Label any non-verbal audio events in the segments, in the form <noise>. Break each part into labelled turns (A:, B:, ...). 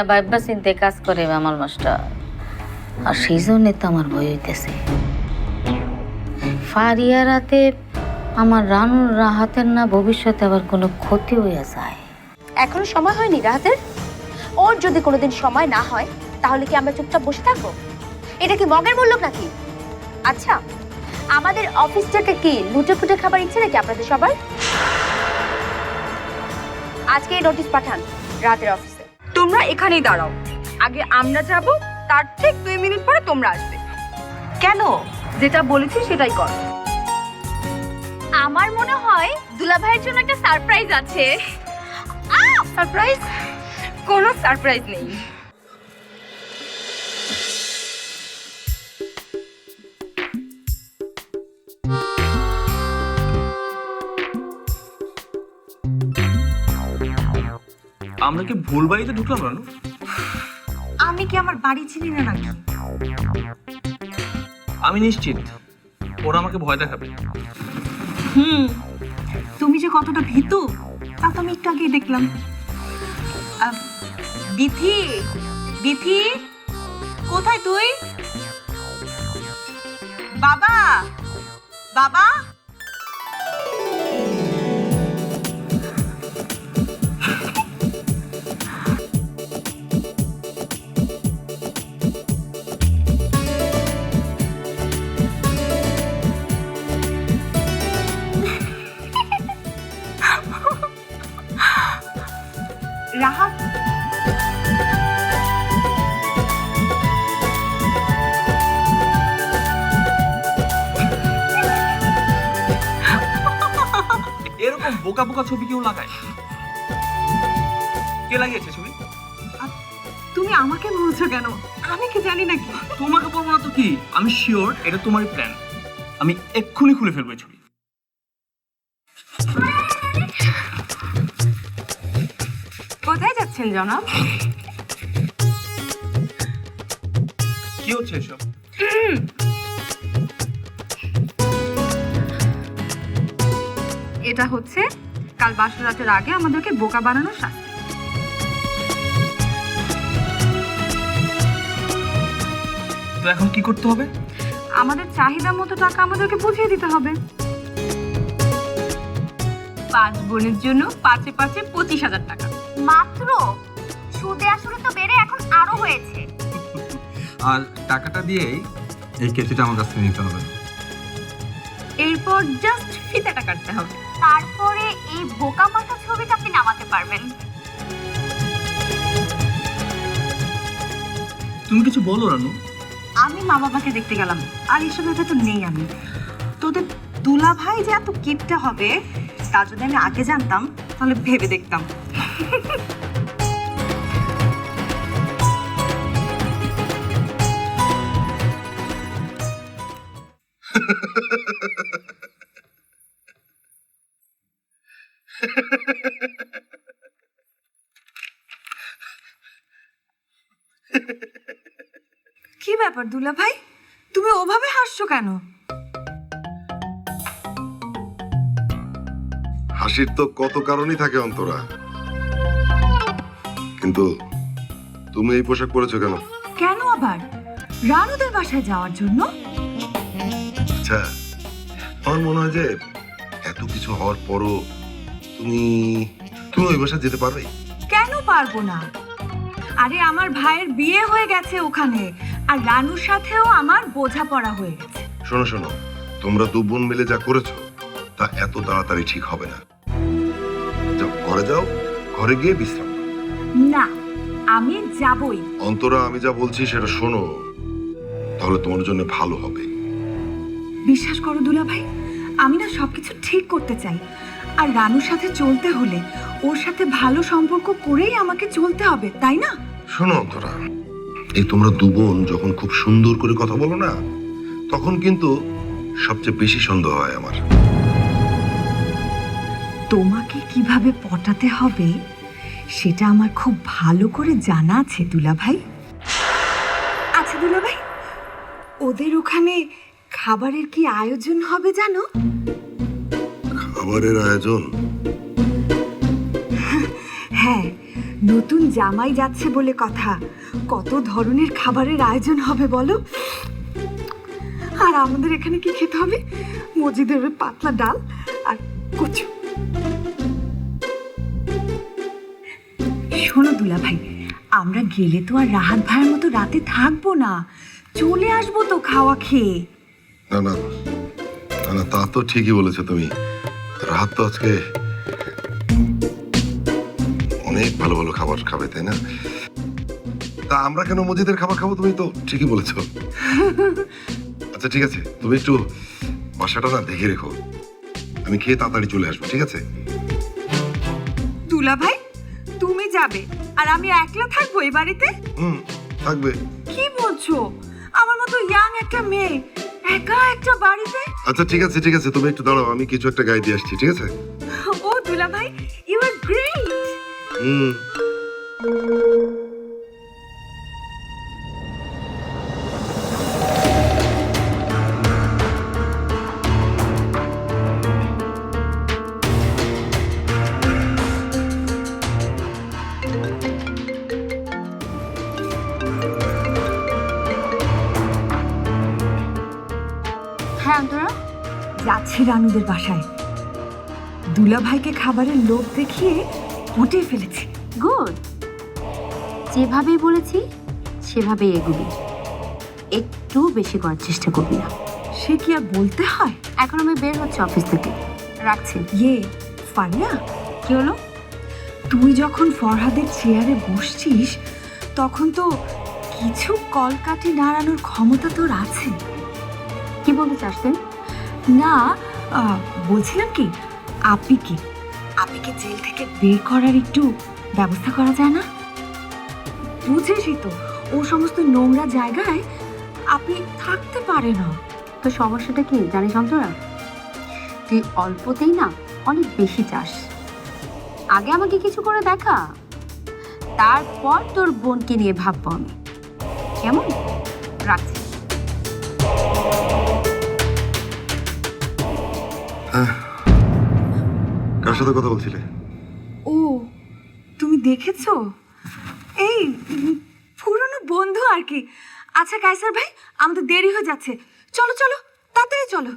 A: মেয়েরা বাইবা চিনতে কাজ করে আমার মাস্টার আর সেই জন্যে তো আমার ভয় হইতেছে। ফারিয়া রাতে আমার রানুর রাহাতের না ভবিষ্যতে আবার কোনো ক্ষতি হইয়া যায়।
B: এখনও সময় হয়নি রাহাতের? ওর যদি কোনোদিন সময় না হয়, তাহলে কি আমরা চুপচাপ বসে থাকব? এটা কি মগের মূল্য নাকি? আচ্ছা আমাদের অফিসটাকে কি লুটে ফুটে খাবার ইচ্ছে নাকি আপনাদের সবার? আজকে নোটিশ পাঠান রাতের অফিসে।
C: তোমরা এখানেই দাঁড়াও। আগে আমরা যাব তার ঠিক দুই মিনিট পরে তোমরা আসবে। কেন? যেটা বলেছি সেটাই কর।
B: আমার মনে হয় দুলাভাইয়ের জন্য একটা সারপ্রাইজ আছে।
C: সারপ্রাইজ? কোনো সারপ্রাইজ নেই।
D: আমরা কি ভুল বাড়িতে ঢুকলাম রানু?
C: আমি কি আমার বাড়ি চিনি না নাকি?
D: আমি নিশ্চিত ওরা আমাকে ভয় দেখাবে।
C: হুম তুমি যে কতটা ভীতু তা তো আমি একটু আগেই দেখলাম। আহ, বিথি বিথি কোথায় তুই? বাবা বাবা?
D: বোকা ছবি কেউ লাগায়। কে লাগিয়েছে ছবি?
C: তুমি আমাকে বলছো কেন? আমি কি জানি নাকি
D: তোমাকে বলব না তো কি? আমি শিওর এটা তোমারই প্ল্যান আমি এক্ষুনি খুলে ফেলব ছবি।
C: কোথায় যাচ্ছেন জনাব?
D: কি হচ্ছে এসব?
C: এটা হচ্ছে কাল বাসর রাতের আগে আমাদেরকে বোকা বানানোর শাস্তি।
D: তো এখন কি করতে হবে?
C: আমাদের চাহিদা মতো টাকা আমাদেরকে বুঝিয়ে দিতে হবে। পাঁচ বোনের জন্য পাঁচে পাঁচে পঁচিশ হাজার টাকা।
B: মাত্র? সুদে আসলে তো বেড়ে এখন আরও হয়েছে।
E: আর টাকাটা দিয়েই এই কেসিটা আমার কাছ থেকে নিতে হবে।
C: এরপর জাস্ট ফিতাটা কাটতে হবে।
B: তারপরে এই বোকা মাথা ছবিটা আপনি নামাতে পারবেন।
D: তুমি কিছু বলো রানু।
C: আমি মা বাবাকে দেখতে গেলাম আর এসব ব্যাপারে তো নেই আমি। তোদের দুলা ভাই যে এত কিপটা হবে তা যদি আমি আগে জানতাম তাহলে ভেবে দেখতাম। <laughs> কি ব্যাপার দুলা ভাই? তুমি ওভাবে হাসছো কেন?
F: হাসির তো কত কারণই থাকে অন্তরা। কিন্তু তুমি এই পোশাক পরেছো কেন?
C: কেন আবার? রানুদের বাসায় যাওয়ার জন্য?
F: আচ্ছা আমার মনে হয় যে এত কিছু হওয়ার পরও তুমি তুমি ওই বাসা যেতে পারবে
C: কেন পারব না? আরে আমার ভাইয়ের বিয়ে হয়ে গেছে ওখানে আর রানুর সাথেও আমার বোঝাপড়া হয়ে গেছে।
F: শোনো শোনো তোমরা দু বোন মিলে যা করেছ তা এত তাড়াতাড়ি ঠিক হবে না। যাও ঘরে যাও ঘরে গিয়ে বিশ্রাম
C: না আমি যাবই।
F: অন্তরা আমি যা বলছি সেটা শোনো তাহলে তোমার জন্য ভালো হবে।
C: বিশ্বাস করো দুলা ভাই আমি না সবকিছু ঠিক করতে চাই। আর রানুর সাথে চলতে হলে ওর সাথে ভালো সম্পর্ক করেই আমাকে চলতে হবে তাই না?
F: শোনো অন্তরা এই তোমরা দু বোন যখন খুব সুন্দর করে কথা বলো না তখন কিন্তু সবচেয়ে বেশি সন্দেহ হয় আমার।
C: তোমাকে কীভাবে পটাতে হবে সেটা আমার খুব ভালো করে জানা আছে দুলা ভাই আচ্ছা দুলা ভাই ওদের ওখানে খাবারের কি আয়োজন হবে জানো?
F: খাবারের আয়োজন।
C: হ্যাঁ নতুন জামাই যাচ্ছে বলে কথা। কত ধরনের খাবারের আয়োজন হবে বলো? আর আমাদের এখানে কি খেতে হবে? মজিদের পাতলা ডাল আর কচু। শোনো দুলা ভাই আমরা গেলে তো আর রাহাত ভাইয়ের মতো রাতে থাকব না। চলে আসব তো খাওয়া খেয়ে।
F: না না তা তো ঠিকই বলেছ তুমি। রাত তো আজকে অনেক ভালো ভালো খাবার খাবে তাই না? তা আমরা কেন মজিদের খাবার খাব তুমি তো ঠিকই বলেছ। <laughs> আচ্ছা ঠিক আছে তুমি একটু বাসাটা না দেখে রেখো। আমি খেয়ে তাড়াতাড়ি চলে আসব ঠিক আছে?
C: দুলা ভাই তুমি যাবে আর আমি একলা থাকব এই বাড়িতে?
F: হুম থাকবে।
C: কি বলছো? আমার মতো ইয়াং একটা মেয়ে একা একটা বাড়িতে?
F: আচ্ছা ঠিক আছে ঠিক আছে তুমি একটু দাঁড়াও আমি কিছু একটা গায়ে দিয়ে আসছি ঠিক আছে?
C: ও দুলা ভাই ইউ আর গ্রেট
F: হুম।
C: যাচ্ছি রানুদের বাসায়। দুলা ভাইকে খাবারের লোভ দেখিয়ে পটিয়ে ফেলেছি।
B: গুড। যেভাবেই বলেছি সেভাবেই এগুবি। একটু বেশি করার চেষ্টা করবি না।
C: সে কি আর বলতে হয়?
B: এখন আমি বের হচ্ছে অফিস থেকে। রাখছি।
C: ইয়ে ফারিয়া
B: কি হলো?
C: তুই যখন ফরহাদের চেয়ারে বসছিস তখন তো কিছু কলকাঠি নাড়ানোর ক্ষমতা তোর আছে।
B: কি বলতে চাস
C: না বলছিলাম কি আপিকে আপিকে জেল থেকে বের করার একটু ব্যবস্থা করা যায় না? বুঝেছি তো, ও সমস্ত নোংরা জায়গায় আপনি থাকতে পারে না।
B: তো সমস্যাটা কি জানিস অন্তরা তুই অল্পতেই না অনেক বেশি চাস আগে আমাকে কিছু করে দেখা। তারপর তোর বোনকে নিয়ে ভাববো আমি। কেমন? রাখছি।
F: কার সাথে কথা বলছিলে?
C: ও, তুমি দেখেছ? এই পুরনো বন্ধু আর কি। আচ্ছা কাইসার ভাই, আমাদের দেরি হয়ে যাচ্ছে। চলো চলো, তাড়াতাড়ি চলো।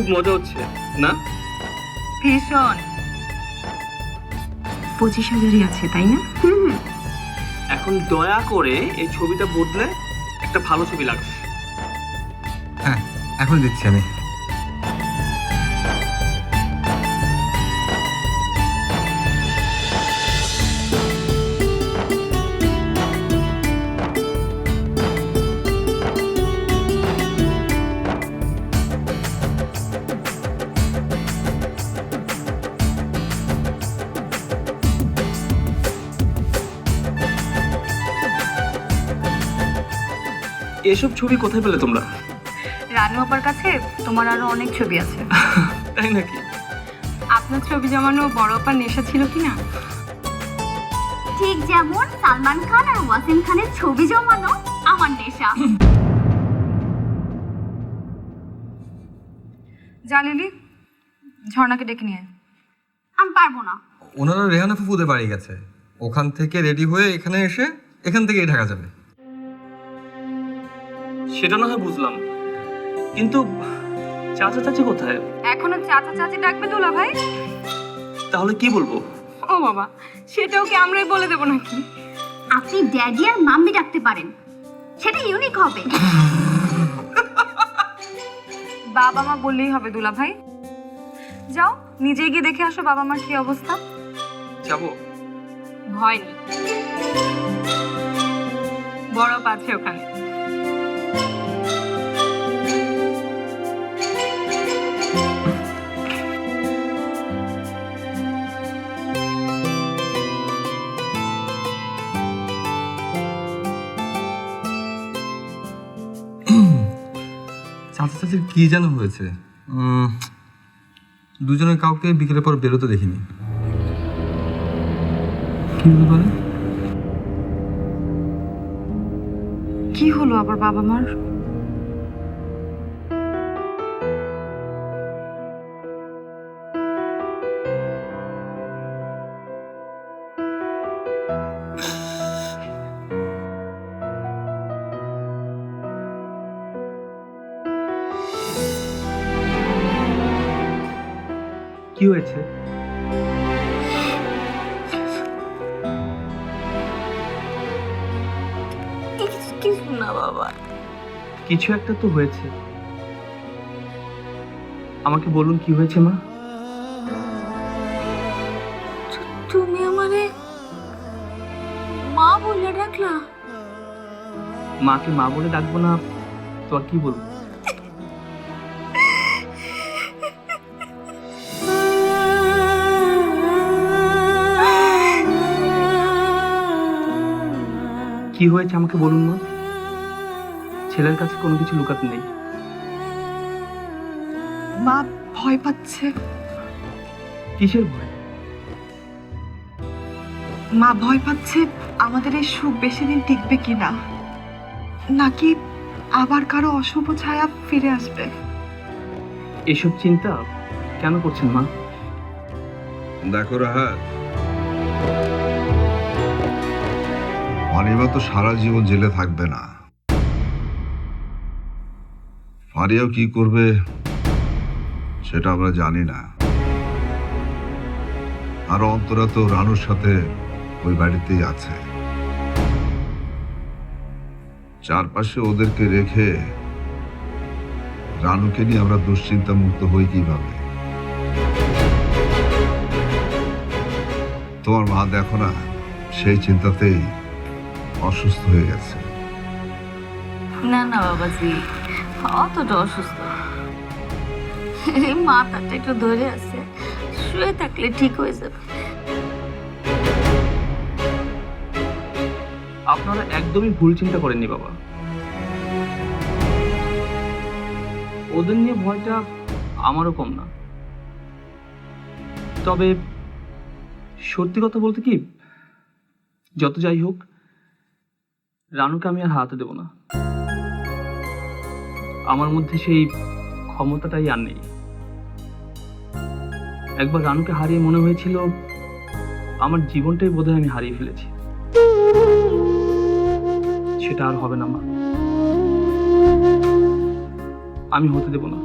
D: খুব মজা হচ্ছে না?
C: ভীষণ। পঁচিশ হাজারই আছে তাই না?
D: এখন দয়া করে এই ছবিটা বদলে একটা ভালো ছবি লাগছে
E: হ্যাঁ এখন দিচ্ছি আমি।
D: এসব ছবি কোথায় পেলে তোমরা?
G: রানু আপার কাছে তোমার আরও অনেক ছবি আছে। <laughs>
D: তাই নাকি?
G: আপনার ছবি জমানো বড় আপার নেশা ছিল কি না?
H: ঠিক যেমন সালমান খান আর ওয়াসিম খানের ছবি জমানো আমার নেশা।
G: জালিলি ঝর্ণাকে ডেকে নিয়ে আয়।
H: আমি পারব না।
E: ওনারা রেহানা ফুফুদের বাড়ি গেছে। ওখান থেকে রেডি হয়ে এখানে এসে এখান থেকেই ঢাকা যাবে।
D: সেটা না হয় বুঝলাম। কিন্তু চাচা চাচি কোথায়?
G: এখনও চাচা চাচি ডাকবে দুলা ভাই?
D: তাহলে কি বলব?
G: ও বাবা সেটাও কি আমরাই বলে দেবো নাকি?
H: আপনি ড্যাডি আর মাম্মি ডাকতে পারেন। সেটা ইউনিক হবে। <laughs>
G: বাবা মা বললেই হবে দুলা ভাই। যাও নিজে গিয়ে দেখে আসো বাবা মার কি অবস্থা।
D: যাব।
G: ভয় নেই। বড় আছে ওখানে।
E: কি যেন হয়েছে?
I: দুজনের কাউকে বিকেলের পর বেরোতে দেখিনি। কি
G: কি হলো আবার বাবা মার?
D: কি হয়েছে?
A: কিছু না বাবা।
D: কিছু একটা তো হয়েছে। আমাকে বলুন কি হয়েছে মা?
A: তুমি আমারে মা বলে ডাকলা?
D: মাকে মা বলে ডাকবো না তো আর কি বলব? কি হয়েছে আমাকে বলুন মা? ছেলের কাছে কোনো কিছু লুকাতে নেই।
J: মা ভয় পাচ্ছে।
D: কিসের ভয়?
J: মা ভয় পাচ্ছে আমাদের এই সুখ বেশি দিন টিকবে কিনা নাকি আবার কারও অশুভ ছায়া ফিরে আসবে?
D: এসব চিন্তা কেন করছেন মা?
K: দেখো রাহাত। অনিমা তো সারা জীবন জেলে থাকবে না। ফারিয়াও কি করবে, সেটা আমরা জানি না। আর অন্তরা তো রানুর সাথে ওই বাড়িতেই আছে। চারপাশে ওদেরকে রেখে রানুকে নিয়ে আমরা দুশ্চিন্তা মুক্ত হই কীভাবে? তোমার মা দেখো না, সেই চিন্তাতেই অসুস্থ হয়ে গেছে।
A: না না বাবাজি অতটা অসুস্থ। এই মাথাটা একটু ধরে আছে শুয়ে থাকলে ঠিক হয়ে যাবে।
D: আপনারা একদমই ভুল চিন্তা করেননি বাবা। ওদের নিয়ে ভয়টা আমারও কম না। তবে সত্যি কথা বলতে কি যত যাই হোক রানুকে আমি আর হাতে দেবো না। আমার মধ্যে সেই ক্ষমতাটাই আর নেই। একবার রানুকে হারিয়ে মনে হয়েছিল, আমার জীবনটাই বোধহয় আমি হারিয়ে ফেলেছি। সেটা আর হবে না, মা। আমি হতে দেব না।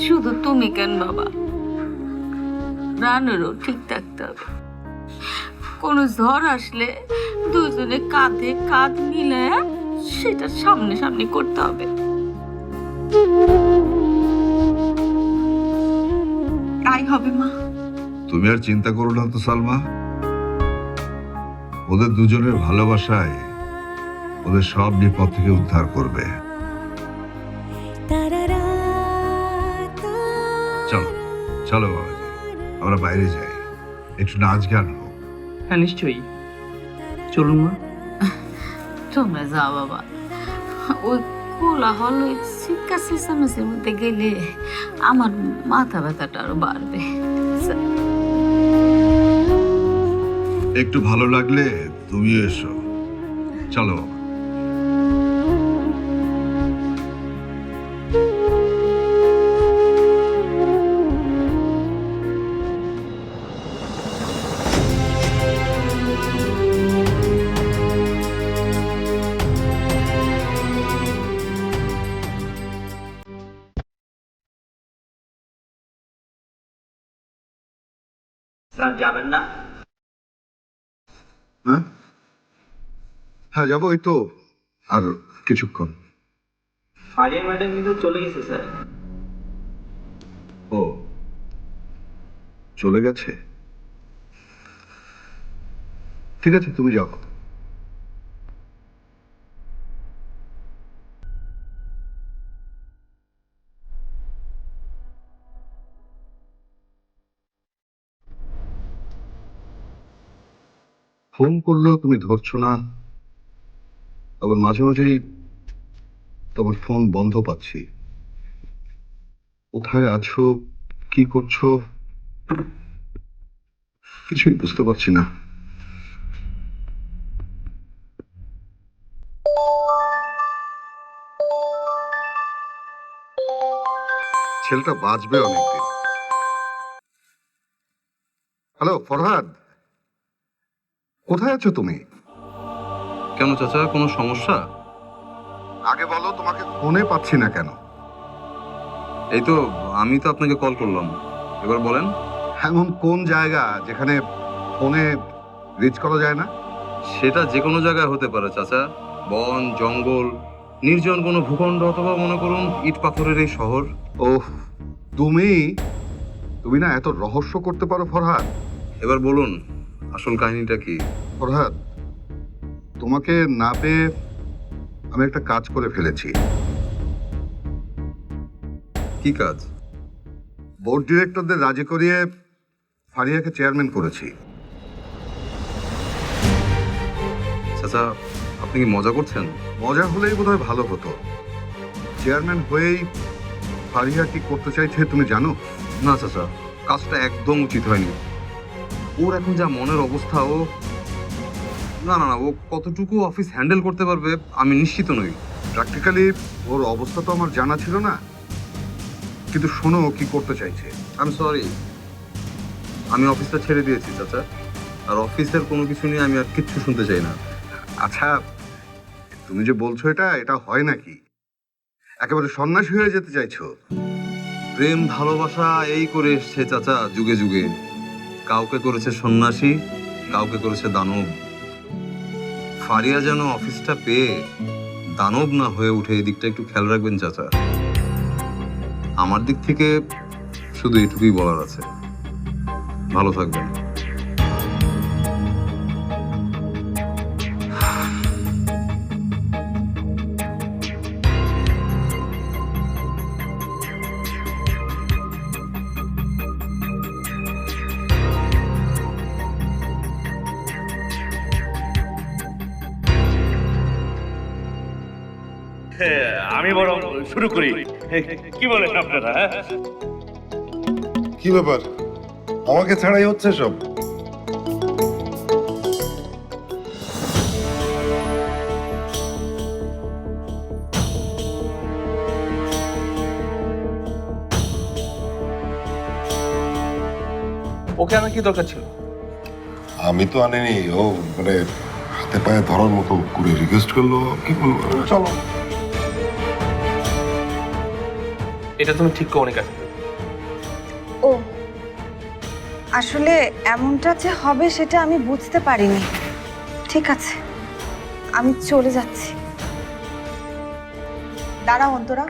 A: শুধু তুমি কেন, বাবা? রানেরও ঠিক থাকতে হবে। কোনো ঝড় আসলে দুজনে কাঁধে কাঁধ মিলে সেটা সামনে সামনে করতে হবে।
J: তাই হবে মা।
K: তুমি আর চিন্তা করো না তো সালমা। ওদের দুজনের ভালোবাসায় ওদের সব বিপদ থেকে উদ্ধার করবে। চলো চলো বাবাজি। আমরা বাইরে যাই। একটু নাচ গান হোক।
D: হ্যাঁ নিশ্চয়ই। চলুন মা।
A: তোমরা যাও বাবা। ওই কোলাহল ওই শিক্ষা সিস্টেমের মধ্যে গেলে আমার মাথা ব্যথাটা আরও বাড়বে।
K: একটু ভালো লাগলে তুমি এসো। চলো। বাবা।
D: যাবেন না
K: হ্যাঁ হ্যাঁ যাব ওই তো আর কিছুক্ষণ
D: ফারিয়া ম্যাডাম কিন্তু চলে গেছে স্যার
K: ও চলে গেছে ঠিক আছে তুমি যাও ফোন করলেও তুমি ধরছো না? আবার মাঝে মাঝেই তোমার ফোন বন্ধ পাচ্ছি। কোথায় আছো?
L: কি করছ? কিছুই বুঝতে পারছি না। ছেলেটা বাঁচবে অনেকদিন। হ্যালো, ফরহাদ। কোথায় আছো তুমি?
E: কেন চাচা কোনো সমস্যা?
L: আগে বলো তোমাকে ফোনে পাচ্ছি না কেন?
E: এই তো আমি তো আপনাকে কল করলাম। এবার বলেন।
L: এমন কোন জায়গা যেখানে ফোনে রিচ করা যায় না?
E: সেটা যে কোনো জায়গায় হতে পারে চাচা। বন জঙ্গল নির্জন কোনো ভূখণ্ড অথবা মনে করুন ইট পাথরের এই শহর।
L: ওহ তুমি তুমি না এত রহস্য করতে পারো ফরহাদ।
E: এবার বলুন। আসল কাহিনীটা কি?
L: ফরহাদ তোমাকে না পেয়ে আমি একটা কাজ করে ফেলেছি।
E: কি কাজ?
L: বোর্ড ডিরেক্টরদের রাজি করিয়ে ফারিয়াকে চেয়ারম্যান করেছি।
E: চাচা আপনি কি মজা করছেন?
L: মজা হলেই বোধহয় ভালো হতো। চেয়ারম্যান হয়েই ফারিয়া কি করতে চাইছে তুমি জানো?
E: না চাচা কাজটা একদম উচিত হয়নি। ওর এখন যা মনের অবস্থা ও না না না, ও কতটুকু অফিস হ্যান্ডেল করতে পারবে, আমি নিশ্চিত নই।
L: প্র্যাকটিক্যালি ওর অবস্থা তো আমার জানা ছিল না, কিন্তু শোনো ও কি করতে চাইছে।
E: আমি সরি আমি অফিসটা ছেড়ে দিয়েছি, চাচা। আর অফিসের কোনো কিছু নিয়ে আমি আর কিচ্ছু শুনতে চাই না।
L: আচ্ছা তুমি যে বলছো এটা এটা হয় নাকি? একেবারে সন্ন্যাসী হয়ে যেতে চাইছো?
E: প্রেম, ভালোবাসা, এই করে এসছে, চাচা, যুগে যুগে। কাউকে করেছে সন্ন্যাসী, কাউকে করেছে দানব। ফারিয়া যেন অফিসটা পেয়ে দানব না হয়ে উঠে এই দিকটা একটু খেয়াল রাখবেন চাচা। আমার দিক থেকে শুধু এটুকুই বলার আছে। ভালো থাকবেন।
M: শুরু করি। কি বলেন আপনারা হ্যাঁ?
F: কি ব্যাপার? আমাকে ছাড়াই হচ্ছে সব?
D: ওকে আনার কি দরকার ছিল?
F: আমি তো আনিনি ও মানে হাতে পায়ে ধরার মতো করে রিকোয়েস্ট করল কি বলব? চলো।
D: এটা তুমি ঠিক করে কাছে
G: ও, আসলে এমনটা যে হবে সেটা আমি বুঝতে পারিনি। ঠিক আছে, আমি চলে যাচ্ছি। দাঁড়াও অন্তরা।